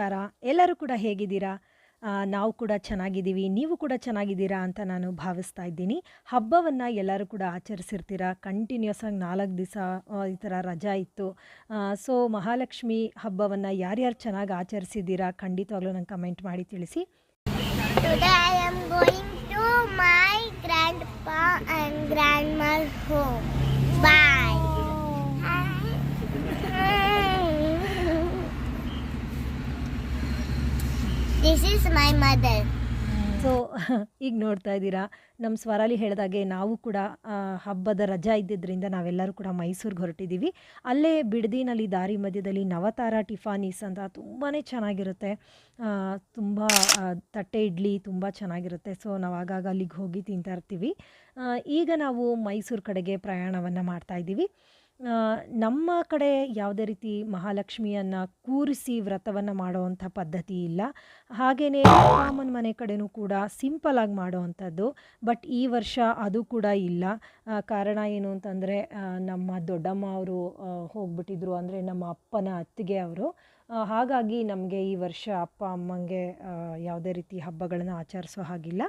ನಮಸ್ಕಾರ. ಎಲ್ಲರೂ ಕೂಡ ಹೇಗಿದ್ದೀರಾ? ನಾವು ಕೂಡ ಚೆನ್ನಾಗಿದ್ದೀವಿ. ನೀವು ಕೂಡ ಚೆನ್ನಾಗಿದ್ದೀರಾ ಅಂತ ನಾನು ಭಾವಿಸ್ತಾ ಇದ್ದೀನಿ. ಹಬ್ಬವನ್ನು ಎಲ್ಲರೂ ಕೂಡ ಆಚರಿಸಿರ್ತೀರ? ಕಂಟಿನ್ಯೂಸ್ ಆಗಿ ನಾಲ್ಕು ದಿವಸ ಈ ಥರ ರಜಾ ಇತ್ತು. ಸೊ, ಮಹಾಲಕ್ಷ್ಮಿ ಹಬ್ಬವನ್ನು ಯಾರ್ಯಾರು ಚೆನ್ನಾಗಿ ಆಚರಿಸಿದ್ದೀರಾ? ಖಂಡಿತವಾಗ್ಲೂ ನಂಗೆ ಕಮೆಂಟ್ ಮಾಡಿ ತಿಳಿಸಿ. Today This is my mother so ಈಗ ನೋಡ್ತಾ ಇದ್ದೀರಾ ನಮ್ಮ ಸ್ವರಾಲಿ ಹೇಳಿದಾಗೆ ನಾವು ಕೂಡ ಹಬ್ಬದ ರಜಾ ಇದ್ದಿದ್ದರಿಂದ ನಾವೆಲ್ಲರೂ ಕೂಡ ಮೈಸೂರಿಗೆ ಹೊರಟಿದ್ದೀವಿ ಅಲ್ಲೇ ಬಿಡದಿನಲ್ಲಿ ದಾರಿ ಮಧ್ಯದಲ್ಲಿ ನವತಾರ ಟಿಫಾನೀಸ್ ಅಂತ ತುಂಬಾ ಚೆನ್ನಾಗಿರುತ್ತೆ. ತುಂಬ ತಟ್ಟೆ ಇಡ್ಲಿ ತುಂಬ ಚೆನ್ನಾಗಿರುತ್ತೆ. ಸೊ, ನಾವು ಆಗಾಗ ಅಲ್ಲಿಗೆ ಹೋಗಿ ತಿಂತಾ ಇರ್ತೀವಿ. ಈಗ ನಾವು ಮೈಸೂರು ಕಡೆಗೆ ಪ್ರಯಾಣವನ್ನು ಮಾಡ್ತಾ ಇದ್ದೀವಿ. ನಮ್ಮ ಕಡೆ ಯಾವುದೇ ರೀತಿ ಮಹಾಲಕ್ಷ್ಮಿಯನ್ನು ಕೂರಿಸಿ ವ್ರತವನ್ನು ಮಾಡೋವಂಥ ಪದ್ಧತಿ ಇಲ್ಲ. ಹಾಗೆಯೇ ರಾಮನ ಮನೆ ಕಡೆನೂ ಕೂಡ ಸಿಂಪಲಾಗಿ ಮಾಡೋವಂಥದ್ದು. ಬಟ್ ಈ ವರ್ಷ ಅದು ಕೂಡ ಇಲ್ಲ. ಕಾರಣ ಏನು ಅಂತಂದರೆ ನಮ್ಮ ದೊಡ್ಡಮ್ಮ ಅವರು ಹೋಗ್ಬಿಟ್ಟಿದ್ರು ಅಂದರೆ ನಮ್ಮ ಅಪ್ಪನ ಅತ್ತಿಗೆ ಅವರು. ಹಾಗಾಗಿ ನಮಗೆ ಈ ವರ್ಷ ಅಪ್ಪ, ಅಮ್ಮಂಗೆ ಯಾವುದೇ ರೀತಿ ಹಬ್ಬಗಳನ್ನು ಆಚರಿಸೋ ಹಾಗಿಲ್ಲ.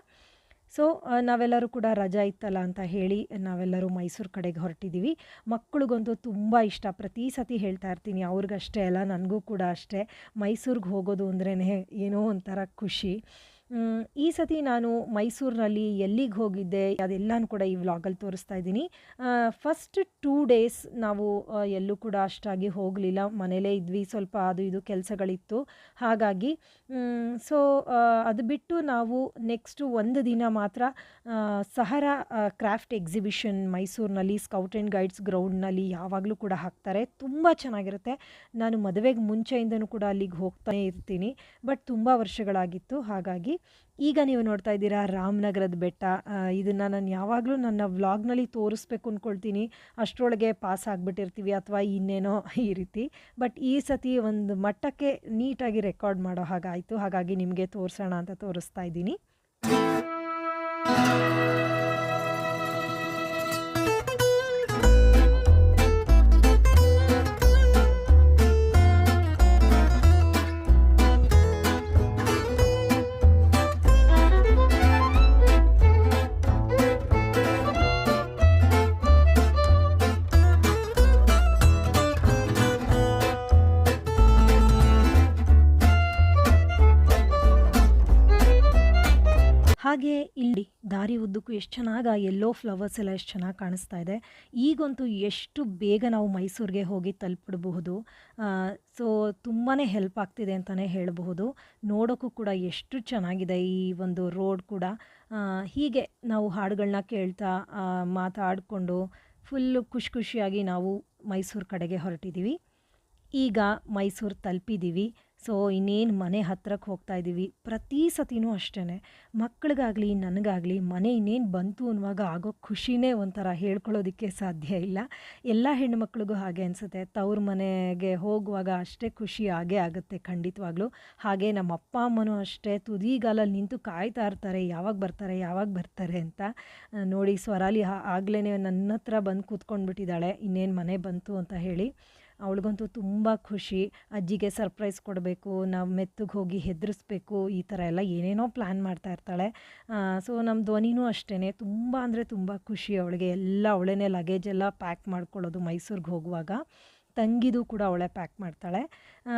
ಸೊ ನಾವೆಲ್ಲರೂ ಕೂಡ ರಜಾ ಇತ್ತಲ್ಲ ಅಂತ ಹೇಳಿ ನಾವೆಲ್ಲರೂ ಮೈಸೂರು ಕಡೆಗೆ ಹೊರಟಿದ್ದೀವಿ. ಮಕ್ಕಳಿಗಂತೂ ತುಂಬ ಇಷ್ಟ. ಪ್ರತಿ ಸತಿ ಹೇಳ್ತಾ ಇರ್ತೀನಿ, ಅವ್ರಿಗಷ್ಟೇ ಅಲ್ಲ, ನನಗೂ ಕೂಡ ಅಷ್ಟೇ. ಮೈಸೂರಿಗೆ ಹೋಗೋದು ಅಂದ್ರೇ ಏನೋ ಒಂಥರ ಖುಷಿ. ಈ ಸತಿ ನಾನು ಮೈಸೂರಿನಲ್ಲಿ ಎಲ್ಲಿಗೆ ಹೋಗಿದ್ದೆ ಅದೆಲ್ಲನೂ ಕೂಡ ಈ ವ್ಲಾಗಲ್ಲಿ ತೋರಿಸ್ತಾ ಇದ್ದೀನಿ. ಫಸ್ಟ್ ಟೂ ಡೇಸ್ ನಾವು ಎಲ್ಲೂ ಕೂಡ ಅಷ್ಟಾಗಿ ಹೋಗಲಿಲ್ಲ. ಮನೇಲೇ ಇದ್ವಿ, ಸ್ವಲ್ಪ ಅದು ಇದು ಕೆಲಸಗಳಿತ್ತು. ಹಾಗಾಗಿ ಸೊ ಅದು ಬಿಟ್ಟು ನಾವು ನೆಕ್ಸ್ಟು ಒಂದು ದಿನ ಮಾತ್ರ ಸಹರ ಕ್ರಾಫ್ಟ್ ಎಕ್ಸಿಬಿಷನ್ ಮೈಸೂರಿನಲ್ಲಿ ಸ್ಕೌಟ್ ಆ್ಯಂಡ್ ಗೈಡ್ಸ್ ಗ್ರೌಂಡ್ನಲ್ಲಿ ಯಾವಾಗಲೂ ಕೂಡ ಹಾಕ್ತಾರೆ. ತುಂಬ ಚೆನ್ನಾಗಿರುತ್ತೆ. ನಾನು ಮದುವೆಗೆ ಮುಂಚೆಯಿಂದನೂ ಕೂಡ ಅಲ್ಲಿಗೆ ಹೋಗ್ತಾನೆ ಇರ್ತೀನಿ. ಬಟ್ ತುಂಬ ವರ್ಷಗಳಾಗಿತ್ತು. ಹಾಗಾಗಿ ಈಗ ನೀವು ನೋಡ್ತಾ ಇದ್ದೀರಾ ರಾಮನಗರದ ಬೆಟ್ಟ. ಇದನ್ನು ನಾನು ಯಾವಾಗಲೂ ನನ್ನ ವ್ಲಾಗ್ನಲ್ಲಿ ತೋರಿಸ್ಬೇಕು ಅಂದ್ಕೊಳ್ತೀನಿ ಅಷ್ಟರೊಳಗೆ ಪಾಸ್ ಆಗಿಬಿಟ್ಟಿರ್ತೀವಿ ಅಥವಾ ಇನ್ನೇನೋ ಈ ರೀತಿ. ಬಟ್ ಈ ಸತಿ ಒಂದು ಮಟ್ಟಕ್ಕೆ ನೀಟಾಗಿ ರೆಕಾರ್ಡ್ ಮಾಡೋ ಹಾಗಾಯಿತು. ಹಾಗಾಗಿ ನಿಮಗೆ ತೋರಿಸೋಣ ಅಂತ ತೋರಿಸ್ತಾ ಇದ್ದೀನಿ. ಎಷ್ಟು ಚೆನ್ನಾಗಿ ಆ ಎಲ್ಲೋ ಫ್ಲವರ್ಸ್ ಎಲ್ಲ ಎಷ್ಟು ಚೆನ್ನಾಗಿ ಕಾಣಿಸ್ತಾ ಇದೆ. ಈಗಂತೂ ಎಷ್ಟು ಬೇಗ ನಾವು ಮೈಸೂರಿಗೆ ಹೋಗಿ ತಲುಪಿಡಬಹುದು. ಸೊ ತುಂಬಾ ಹೆಲ್ಪ್ ಆಗ್ತಿದೆ ಅಂತಲೇ ಹೇಳಬಹುದು. ನೋಡೋಕ್ಕೂ ಕೂಡ ಎಷ್ಟು ಚೆನ್ನಾಗಿದೆ ಈ ಒಂದು ರೋಡ್ ಕೂಡ. ಹೀಗೆ ನಾವು ಹಾಡುಗಳನ್ನ ಕೇಳ್ತಾ ಮಾತಾಡಿಕೊಂಡು ಫುಲ್ಲು ಖುಷಿ ಖುಷಿಯಾಗಿ ನಾವು ಮೈಸೂರು ಕಡೆಗೆ ಹೊರಟಿದ್ದೀವಿ ಈಗ ಮೈಸೂರು ತಲುಪಿದ್ದೀವಿ ಸೊ, ಇನ್ನೇನು ಮನೆ ಹತ್ರಕ್ಕೆ ಹೋಗ್ತಾ ಇದ್ದೀವಿ ಪ್ರತಿ ಸತಿನೂ ಅಷ್ಟೇ ಮಕ್ಕಳಿಗಾಗಲಿ, ನನಗಾಗಲಿ, ಮನೆ ಇನ್ನೇನು ಬಂತು ಅನ್ನುವಾಗ ಆಗೋ ಖುಷಿನೇ ಒಂಥರ ಹೇಳ್ಕೊಳ್ಳೋದಕ್ಕೆ ಸಾಧ್ಯ ಇಲ್ಲ. ಎಲ್ಲ ಹೆಣ್ಣುಮಕ್ಳಿಗೂ ಹಾಗೆ ಅನಿಸುತ್ತೆ. ತವ್ರ ಮನೆಗೆ ಹೋಗುವಾಗ ಅಷ್ಟೇ ಖುಷಿ ಆಗೇ ಆಗುತ್ತೆ ಖಂಡಿತವಾಗ್ಲೂ. ಹಾಗೆ ನಮ್ಮ ಅಪ್ಪ, ಅಮ್ಮನೂ ಅಷ್ಟೇ ತುದಿಗಾಲಲ್ಲಿ ನಿಂತು ಕಾಯ್ತಾ ಇರ್ತಾರೆ. ಯಾವಾಗ ಬರ್ತಾರೆ ಯಾವಾಗ ಬರ್ತಾರೆ ಅಂತ. ನೋಡಿ, ಸ್ವರಾಲಿ ಆಗಲೇ ನನ್ನ ಹತ್ರ ಬಂದು ಕೂತ್ಕೊಂಡ್ಬಿಟ್ಟಿದ್ದಾಳೆ. ಇನ್ನೇನು ಮನೆ ಬಂತು ಅಂತ ಹೇಳಿ. ಅವಳಿಗಂತೂ ತುಂಬ ಖುಷಿ. ಅಜ್ಜಿಗೆ ಸರ್ಪ್ರೈಸ್ ಕೊಡಬೇಕು, ನಾವು ಮೆತ್ತಗೆ ಹೋಗಿ ಹೆದರಿಸ್ಬೇಕು, ಈ ಥರ ಎಲ್ಲ ಏನೇನೋ ಪ್ಲ್ಯಾನ್ ಮಾಡ್ತಾ ಇರ್ತಾಳೆ. ಸೊ ನಮ್ಮ ಧ್ವನಿನೂ ಅಷ್ಟೇ ತುಂಬ ಅಂದರೆ ತುಂಬ ಖುಷಿ ಅವಳಿಗೆ. ಎಲ್ಲ ಅವಳೇನೆ ಲಗೇಜ್ ಎಲ್ಲ ಪ್ಯಾಕ್ ಮಾಡ್ಕೊಳ್ಳೋದು ಮೈಸೂರಿಗೆ ಹೋಗುವಾಗ. ತಂಗಿದು ಕೂಡ ಅವಳೆ ಪ್ಯಾಕ್ ಮಾಡ್ತಾಳೆ.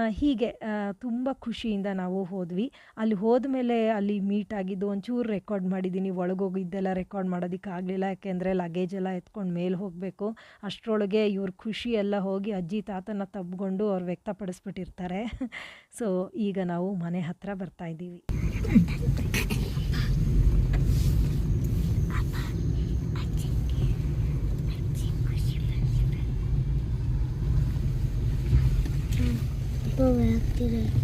ಹೀಗೆ ತುಂಬ ಖುಷಿಯಿಂದ ನಾವು ಹೋದ್ವಿ. ಅಲ್ಲಿ ಹೋದ್ಮೇಲೆ ಅಲ್ಲಿ ಮೀಟ್ ಆಗಿದ್ದು ಒಂಚೂರು ರೆಕಾರ್ಡ್ ಮಾಡಿದ್ದೀನಿ ಒಳಗೋಗಿದ್ದೆಲ್ಲ ರೆಕಾರ್ಡ್ ಮಾಡೋದಕ್ಕೆ ಆಗಲಿಲ್ಲ. ಯಾಕೆಂದರೆ ಲಗೇಜ್ ಎಲ್ಲ ಎತ್ಕೊಂಡು ಮೇಲೆ ಹೋಗಬೇಕು. ಅಷ್ಟರೊಳಗೆ ಇವ್ರ ಖುಷಿ ಎಲ್ಲ ಹೋಗಿ ಅಜ್ಜಿ ತಾತನ ತಬ್ಕೊಂಡು ಅವ್ರು ವ್ಯಕ್ತಪಡಿಸ್ಬಿಟ್ಟಿರ್ತಾರೆ. ಸೊ ಈಗ ನಾವು ಮನೆ ಹತ್ತಿರ ಬರ್ತಾ ಇದ್ದೀವಿ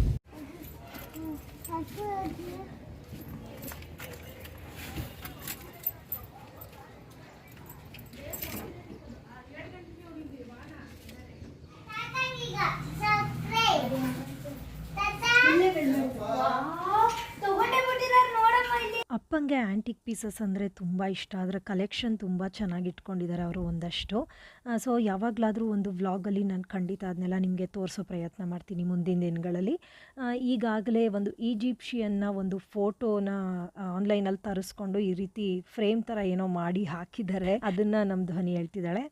ನನಗೆ ಆ್ಯಂಟಿಕ್ ಪೀಸಸ್ ಅಂದರೆ ತುಂಬ ಇಷ್ಟ. ಅದರ ಕಲೆಕ್ಷನ್ ತುಂಬ ಚೆನ್ನಾಗಿ ಇಟ್ಕೊಂಡಿದ್ದಾರೆ ಅವರು ಒಂದಷ್ಟು. ಸೊ ಯಾವಾಗಲಾದರೂ ಒಂದು ವ್ಲಾಗಲ್ಲಿ ನಾನು ಖಂಡಿತ ಅದನ್ನೆಲ್ಲ ನಿಮಗೆ ತೋರಿಸೋ ಪ್ರಯತ್ನ ಮಾಡ್ತೀನಿ ಮುಂದಿನ ದಿನಗಳಲ್ಲಿ. ಈಗಾಗಲೇ ಒಂದು ಈಜಿಪ್ಷಿಯನ್ನ ಒಂದು ಫೋಟೋನ ಆನ್ಲೈನಲ್ಲಿ ತರಿಸ್ಕೊಂಡು ಈ ರೀತಿ ಫ್ರೇಮ್ ಥರ ಏನೋ ಮಾಡಿ ಹಾಕಿದ್ದಾರೆ. ಅದನ್ನು ನಮ್ಮ ಧ್ವನಿ ಹೇಳ್ತಿದ್ದಾಳೆ.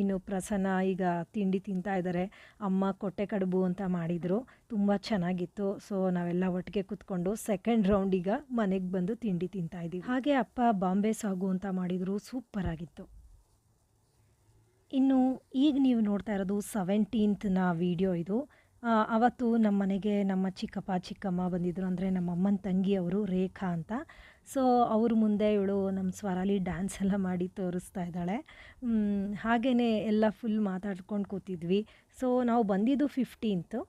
ಇನ್ನು ಪ್ರಸನ್ನ ಈಗ ತಿಂಡಿ ತಿಂತಾ ಇದ್ದಾರೆ ಅಮ್ಮ ಕೊಟ್ಟೆ ಕಡುಬು ಅಂತ ಮಾಡಿದರು. ತುಂಬ ಚೆನ್ನಾಗಿತ್ತು. ಸೊ ನಾವೆಲ್ಲ ಒಟ್ಟಿಗೆ ಕೂತ್ಕೊಂಡು ಸೆಕೆಂಡ್ ರೌಂಡ್ ಈಗ ಮನೆಗೆ ಬಂದು ತಿಂಡಿ ತಿಂತಾ ಇದ್ದೀವಿ ಹಾಗೆ ಅಪ್ಪ ಬಾಂಬೆ ಸಾಗು ಅಂತ ಮಾಡಿದರು. ಸೂಪರ್ ಆಗಿತ್ತು. ಇನ್ನು ಈಗ ನೀವು ನೋಡ್ತಾ ಇರೋದು ಸೆವೆಂಟೀನ್ತ್ನ ವಿಡಿಯೋ ಇದು. ಅವತ್ತು ನಮ್ಮ ಮನೆಗೆ ನಮ್ಮ ಚಿಕ್ಕಪ್ಪ, ಚಿಕ್ಕಮ್ಮ ಬಂದಿದ್ದರು ಅಂದರೆ ನಮ್ಮ ಅಮ್ಮನ ತಂಗಿಯವರು ರೇಖಾ ಅಂತ. ಸೊ ಅವ್ರ ಮುಂದೆ ಇವಳು ನಮ್ಮ ಸ್ವರಾಲಿ ಡ್ಯಾನ್ಸ್ ಎಲ್ಲ ಮಾಡಿ ತೋರಿಸ್ತಾ ಇದ್ದಾಳೆ. ಹಾಗೇ ಎಲ್ಲ ಫುಲ್ ಮಾತಾಡ್ಕೊಂಡು ಕೂತಿದ್ವಿ. ಸೊ ನಾವು ಬಂದಿದ್ದು ಫಿಫ್ಟೀನ್ತು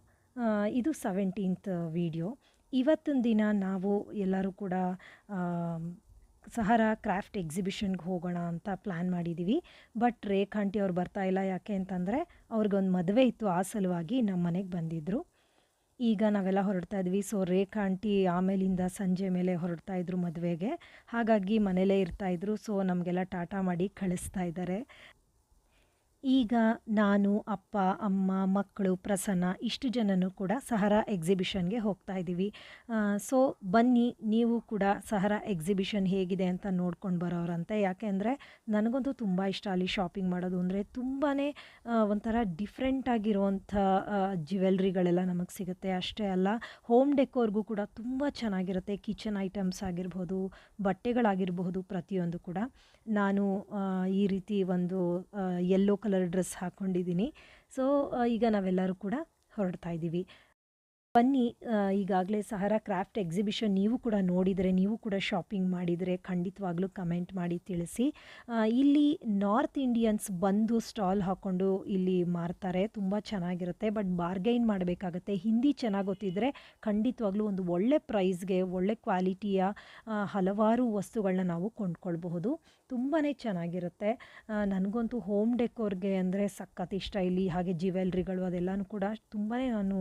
ಇದು ಸೆವೆಂಟೀನ್ತ್ ವಿಡಿಯೋ ಇವತ್ತಿನ ದಿನ ನಾವು ಎಲ್ಲರೂ ಕೂಡ ಸಹಾರ ಕ್ರಾಫ್ಟ್ ಎಕ್ಸಿಬಿಷನ್ಗೆ ಹೋಗೋಣ ಅಂತ ಪ್ಲ್ಯಾನ್ ಮಾಡಿದ್ದೀವಿ ಬಟ್ ರೇಖಾಂಟಿ ಅವ್ರು ಬರ್ತಾ ಇಲ್ಲ ಯಾಕೆ ಅಂತಂದರೆ ಅವ್ರಿಗೊಂದು ಮದುವೆ ಇತ್ತು ಆ ಸಲುವಾಗಿ ನಮ್ಮ ಮನೆಗೆ ಬಂದಿದ್ದರು ಈಗ ನಾವೆಲ್ಲ ಹೊರಡ್ತಾ ಇದ್ವಿ. ಸೊ ರೇಖಾ ಆಂಟಿ ಆಮೇಲಿಂದ ಸಂಜೆ ಮೇಲೆ ಹೊರಡ್ತಾ ಇದ್ರು ಮದುವೆಗೆ. ಹಾಗಾಗಿ ಮನೇಲೇ ಇರ್ತಾಯಿದ್ರು ಸೊ ನಮಗೆಲ್ಲ ಟಾಟಾ ಮಾಡಿ ಕಳಿಸ್ತಾ ಇದ್ದಾರೆ. ಈಗ ನಾನು, ಅಪ್ಪ, ಅಮ್ಮ, ಮಕ್ಕಳು, ಪ್ರಸನ್ನ ಇಷ್ಟು ಜನನೂ ಕೂಡ ಸಹರಾ ಎಕ್ಸಿಬಿಷನ್ಗೆ ಹೋಗ್ತಾ ಇದ್ದೀವಿ. ಸೊ ಬನ್ನಿ, ನೀವು ಕೂಡ ಸಹರ ಎಕ್ಸಿಬಿಷನ್ ಹೇಗಿದೆ ಅಂತ ನೋಡ್ಕೊಂಡು ಬರೋರಂತೆ. ಯಾಕೆಂದರೆ ನನಗಂತೂ ತುಂಬ ಇಷ್ಟ ಅಲ್ಲಿ ಶಾಪಿಂಗ್ ಮಾಡೋದು ಅಂದರೆ ತುಂಬಾ ಒಂಥರ ಡಿಫ್ರೆಂಟ್ ಆಗಿರುವಂಥ ಜ್ಯುವೆಲ್ರಿಗಳೆಲ್ಲ ನಮಗೆ ಸಿಗುತ್ತೆ. ಅಷ್ಟೇ ಅಲ್ಲ ಹೋಮ್ ಡೆಕೋರ್ಗೂ ಕೂಡ ತುಂಬ ಚೆನ್ನಾಗಿರುತ್ತೆ. ಕಿಚನ್ ಐಟಮ್ಸ್ ಆಗಿರ್ಬೋದು ಬಟ್ಟೆಗಳಾಗಿರಬಹುದು ಪ್ರತಿಯೊಂದು ಕೂಡ. ನಾನು ಈ ರೀತಿ ಒಂದು ಎಲ್ಲೋ ಡ್ರೆಸ್ ಹಾಕ್ಕೊಂಡಿದ್ದೀನಿ ಸೊ ಈಗ ನಾವೆಲ್ಲರೂ ಕೂಡ ಹೊರಡ್ತಾ ಇದ್ದೀವಿ. ಬನ್ನಿ ಈಗಾಗಲೇ ಸಹರಾ ಕ್ರಾಫ್ಟ್ ಎಕ್ಸಿಬಿಷನ್ ನೀವು ಕೂಡ ನೋಡಿದರೆ, ನೀವು ಕೂಡ ಶಾಪಿಂಗ್ ಮಾಡಿದರೆ ಖಂಡಿತವಾಗ್ಲೂ ಕಮೆಂಟ್ ಮಾಡಿ ತಿಳಿಸಿ. ಇಲ್ಲಿ ನಾರ್ತ್ ಇಂಡಿಯನ್ಸ್ ಬಂದು ಸ್ಟಾಲ್ ಹಾಕ್ಕೊಂಡು ಇಲ್ಲಿ ಮಾರ್ತಾರೆ, ತುಂಬ ಚೆನ್ನಾಗಿರುತ್ತೆ. ಬಟ್ ಬಾರ್ಗೈನ್ ಮಾಡಬೇಕಾಗತ್ತೆ. ಹಿಂದಿ ಚೆನ್ನಾಗಿ ಗೊತ್ತಿದ್ದರೆ ಖಂಡಿತವಾಗ್ಲೂ ಒಂದು ಒಳ್ಳೆ ಪ್ರೈಸ್ಗೆ, ಒಳ್ಳೆ ಕ್ವಾಲಿಟಿಯ ಹಲವಾರು ವಸ್ತುಗಳನ್ನ ನಾವು ಕೊಂಡ್ಕೊಳ್ಬಹುದು. ತುಂಬಾ ಚೆನ್ನಾಗಿರುತ್ತೆ. ನನಗಂತೂ ಹೋಮ್ ಡೆಕೋರ್ಗೆ ಅಂದರೆ ಸಖತ್ ಇಷ್ಟ. ಇಲ್ಲಿ ಹಾಗೆ ಜ್ಯುವೆಲ್ರಿಗಳು ಅದೆಲ್ಲನೂ ಕೂಡ ತುಂಬಾ ನಾನು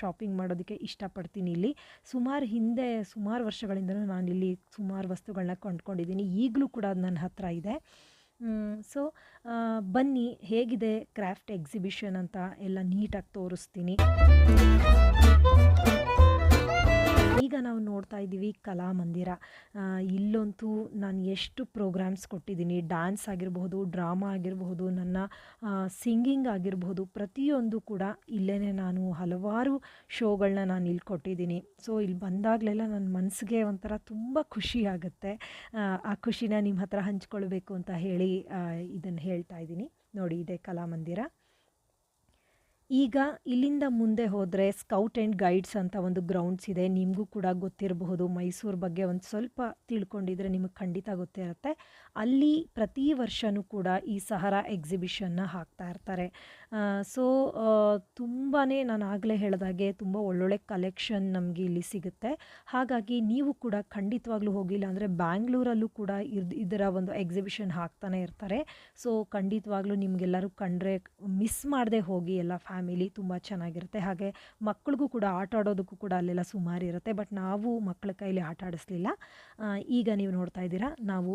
ಶಾಪಿಂಗ್ ಮಾಡೋದಕ್ಕೆ ಇಷ್ಟಪಡ್ತೀನಿ ಇಲ್ಲಿ. ಸುಮಾರು ಹಿಂದೆ, ಸುಮಾರು ವರ್ಷಗಳಿಂದಲೂ ನಾನು ಇಲ್ಲಿ ಸುಮಾರು ವಸ್ತುಗಳನ್ನ ಕೊಂಡ್ಕೊಂಡಿದ್ದೀನಿ. ಈಗಲೂ ಕೂಡ ಅದು ನನ್ನ ಹತ್ರ ಇದೆ. ಸೊ ಬನ್ನಿ, ಹೇಗಿದೆ ಕ್ರಾಫ್ಟ್ ಎಕ್ಸಿಬಿಷನ್ ಅಂತ ಎಲ್ಲ ನೀಟಾಗಿ ತೋರಿಸ್ತೀನಿ. ನಾವು ನೋಡ್ತಾ ಇದ್ದೀವಿ ಕಲಾಮಂದಿರ ಇಲ್ಲಂತೂ ನಾನು ಎಷ್ಟು ಪ್ರೋಗ್ರಾಮ್ಸ್ ಕೊಟ್ಟಿದ್ದೀನಿ. ಡ್ಯಾನ್ಸ್ ಆಗಿರಬಹುದು ಡ್ರಾಮಾ ಆಗಿರಬಹುದು ನನ್ನ ಸಿಂಗಿಂಗ್ ಆಗಿರಬಹುದು ಪ್ರತಿಯೊಂದು ಕೂಡ ಇಲ್ಲೇ ನಾನು ಹಲವಾರು ಶೋಗಳನ್ನ ನಾನು ಇಲ್ಲಿ ಕೊಟ್ಟಿದ್ದೀನಿ. ಸೊ ಇಲ್ಲಿ ಬಂದಾಗಲೆಲ್ಲ ನನ್ನ ಮನಸ್ಸಿಗೆ ಒಂಥರ ತುಂಬ ಖುಷಿ ಆಗುತ್ತೆ. ಆ, ಆ ಖುಷಿನ ನಿಮ್ಮ ಹತ್ರ ಹಂಚ್ಕೊಳ್ಬೇಕು ಅಂತ ಹೇಳಿ ಇದನ್ನು ಹೇಳ್ತಾ ಇದ್ದೀನಿ. ನೋಡಿ ಇದೆ ಕಲಾಮಂದಿರ ಈಗ ಇಲ್ಲಿಂದ ಮುಂದೆ ಹೋದರೆ ಸ್ಕೌಟ್ ಆ್ಯಂಡ್ ಗೈಡ್ಸ್ ಅಂತ ಒಂದು ಗ್ರೌಂಡ್ಸ್ ಇದೆ. ನಿಮಗೂ ಕೂಡ ಗೊತ್ತಿರಬಹುದು. ಮೈಸೂರು ಬಗ್ಗೆ ಒಂದು ಸ್ವಲ್ಪ ತಿಳ್ಕೊಂಡಿದ್ರೆ ನಿಮಗೆ ಖಂಡಿತ ಗೊತ್ತಿರುತ್ತೆ. ಅಲ್ಲಿ ಪ್ರತಿ ವರ್ಷವೂ ಕೂಡ ಈ ಸಹರಾ ಎಕ್ಸಿಬಿಷನ್ನ ಹಾಕ್ತಾ ಇರ್ತಾರೆ. ಸೊ ತುಂಬಾ ನಾನು ಆಗಲೇ ಹೇಳಿದಾಗೆ ತುಂಬ ಒಳ್ಳೊಳ್ಳೆ ಕಲೆಕ್ಷನ್ ನಮಗೆ ಇಲ್ಲಿ ಸಿಗುತ್ತೆ. ಹಾಗಾಗಿ ನೀವು ಕೂಡ ಖಂಡಿತವಾಗ್ಲೂ ಹೋಗಿಲ್ಲ ಅಂದರೆ ಬ್ಯಾಂಗ್ಳೂರಲ್ಲೂ ಕೂಡ ಇದ್ ಇದರ ಒಂದು ಎಕ್ಸಿಬಿಷನ್ ಹಾಕ್ತಾನೆ ಇರ್ತಾರೆ. ಸೊ ಖಂಡಿತವಾಗ್ಲೂ ನಿಮಗೆಲ್ಲರೂ ಕಂಡ್ರೆ ಮಿಸ್ ಮಾಡದೆ ಹೋಗಿ ಎಲ್ಲ ಫ್ಯಾಮಿಲಿ ತುಂಬ ಚೆನ್ನಾಗಿರುತ್ತೆ. ಹಾಗೆ ಮಕ್ಕಳಿಗೂ ಕೂಡ ಆಟ ಆಡೋದಕ್ಕೂ ಕೂಡ ಅಲ್ಲೆಲ್ಲ ಸುಮಾರು ಇರುತ್ತೆ. ಬಟ್ ನಾವು ಮಕ್ಕಳ ಕೈಲಿ ಆಟ ಆಡಿಸ್ಲಿಲ್ಲ. ಈಗ ನೀವು ನೋಡ್ತಾ ಇದ್ದೀರಾ, ನಾವು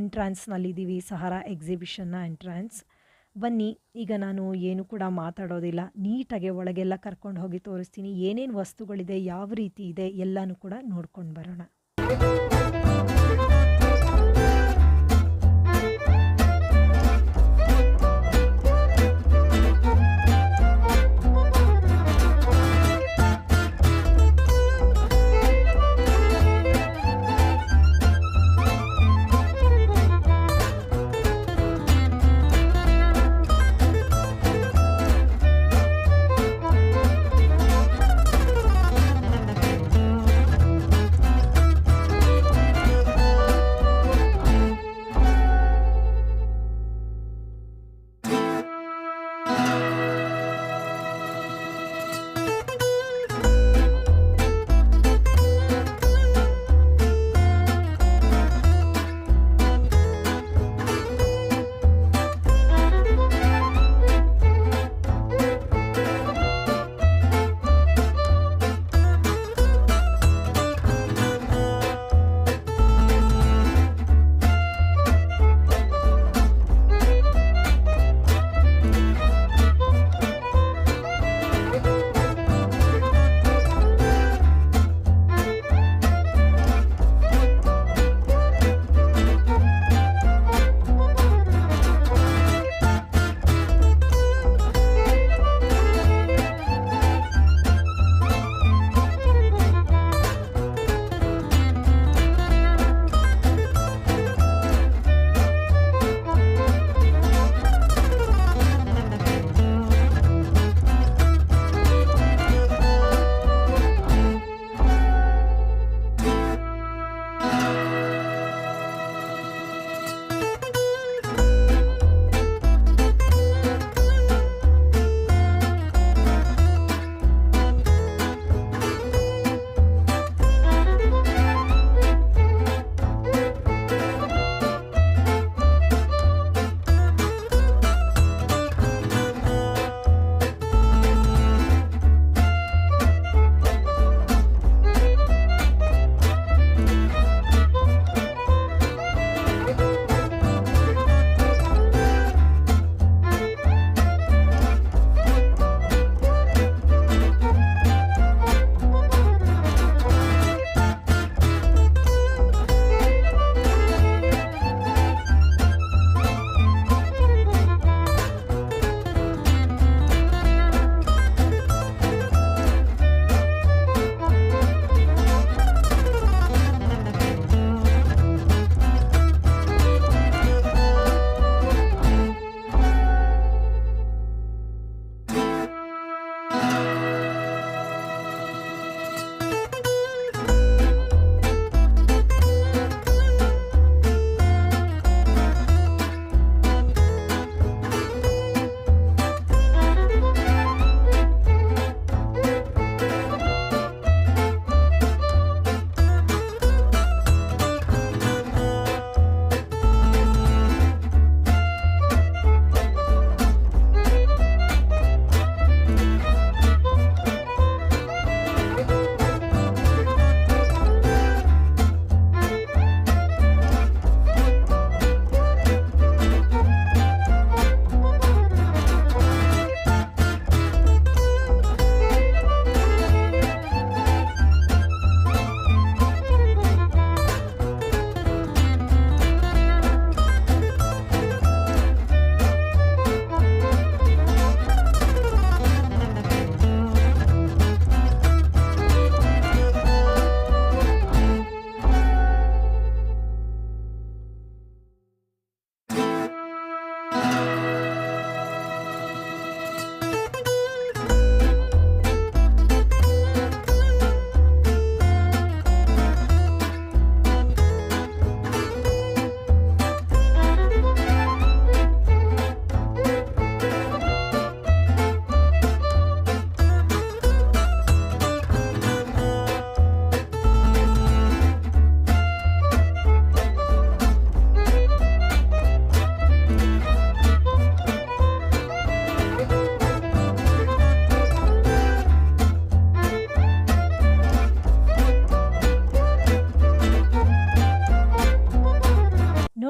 ಎಂಟ್ರಾನ್ಸ್ನಲ್ಲಿದ್ದೀವಿ ಸಹಾರಾ ಎಕ್ಸಿಬಿಷನ್ನ ಎಂಟ್ರಾನ್ಸ್ ಬನ್ನಿ, ಈಗ ನಾನು ಏನು ಕೂಡ ಮಾತಾಡೋದಿಲ್ಲ. ನೀಟಾಗಿ ಒಳಗೆಲ್ಲ ಕರ್ಕೊಂಡು ಹೋಗಿ ತೋರಿಸ್ತೀನಿ. ಏನೇನು ವಸ್ತುಗಳಿದೆ, ಯಾವ ರೀತಿ ಇದೆ, ಎಲ್ಲನೂ ಕೂಡ ನೋಡ್ಕೊಂಡು ಬರೋಣ.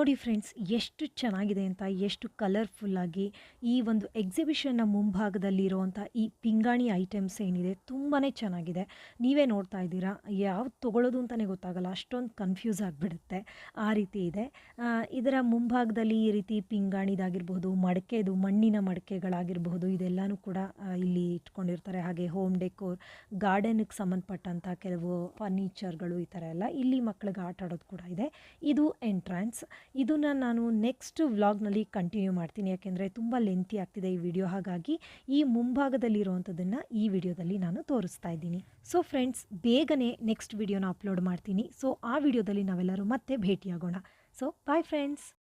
ನೋಡಿ ಫ್ರೆಂಡ್ಸ್, ಎಷ್ಟು ಚೆನ್ನಾಗಿದೆ ಅಂತ, ಎಷ್ಟು ಕಲರ್ಫುಲ್ಲಾಗಿ ಈ ಒಂದು ಎಕ್ಸಿಬಿಷನ್ನ ಮುಂಭಾಗದಲ್ಲಿರುವಂಥ ಈ ಪಿಂಗಾಣಿ ಐಟಮ್ಸ್ ಏನಿದೆ ತುಂಬಾ ಚೆನ್ನಾಗಿದೆ. ನೀವೇ ನೋಡ್ತಾ ಇದ್ದೀರಾ? ಯಾವ್ದು ತೊಗೊಳ್ಳೋದು ಅಂತಲೇ ಗೊತ್ತಾಗಲ್ಲ, ಅಷ್ಟೊಂದು ಕನ್ಫ್ಯೂಸ್ ಆಗಿಬಿಡುತ್ತೆ. ಆ ರೀತಿ ಇದೆ. ಇದರ ಮುಂಭಾಗದಲ್ಲಿ ಈ ರೀತಿ ಪಿಂಗಾಣಿದಾಗಿರ್ಬೋದು, ಮಡಕೆದು, ಮಣ್ಣಿನ ಮಡಕೆಗಳಾಗಿರ್ಬೋದು, ಇದೆಲ್ಲನೂ ಕೂಡ ಇಲ್ಲಿ ಇಟ್ಕೊಂಡಿರ್ತಾರೆ. ಹಾಗೆ ಹೋಮ್ ಡೆಕೋರ್ ಗಾರ್ಡನ್ಗೆ ಸಂಬಂಧಪಟ್ಟಂಥ ಕೆಲವು ಫರ್ನಿಚರ್ಗಳು ಈ ಥರ ಎಲ್ಲ, ಇಲ್ಲಿ ಮಕ್ಕಳಿಗೆ ಆಟ ಆಡೋದು ಕೂಡ ಇದೆ. ಇದು ಎಂಟ್ರೆನ್ಸ್ ಇದನ್ನು ನಾನು ನೆಕ್ಸ್ಟ್ ವ್ಲಾಗ್ನಲ್ಲಿ ಕಂಟಿನ್ಯೂ ಮಾಡ್ತೀನಿ. ಯಾಕೆಂದರೆ ತುಂಬ ಲೆಂತಿ ಆಗ್ತಿದೆ ಈ ವಿಡಿಯೋ ಹಾಗಾಗಿ ಈ ಮುಂಭಾಗದಲ್ಲಿರುವಂಥದ್ದನ್ನು ಈ ವಿಡಿಯೋದಲ್ಲಿ ನಾನು ತೋರಿಸ್ತಾ ಇದ್ದೀನಿ. ಸೊ ಫ್ರೆಂಡ್ಸ್ ಬೇಗನೆ ನೆಕ್ಸ್ಟ್ ವಿಡಿಯೋನ ಅಪ್ಲೋಡ್ ಮಾಡ್ತೀನಿ. ಸೊ ಆ ವಿಡಿಯೋದಲ್ಲಿ ನಾವೆಲ್ಲರೂ ಮತ್ತೆ ಭೇಟಿಯಾಗೋಣ. So bye friends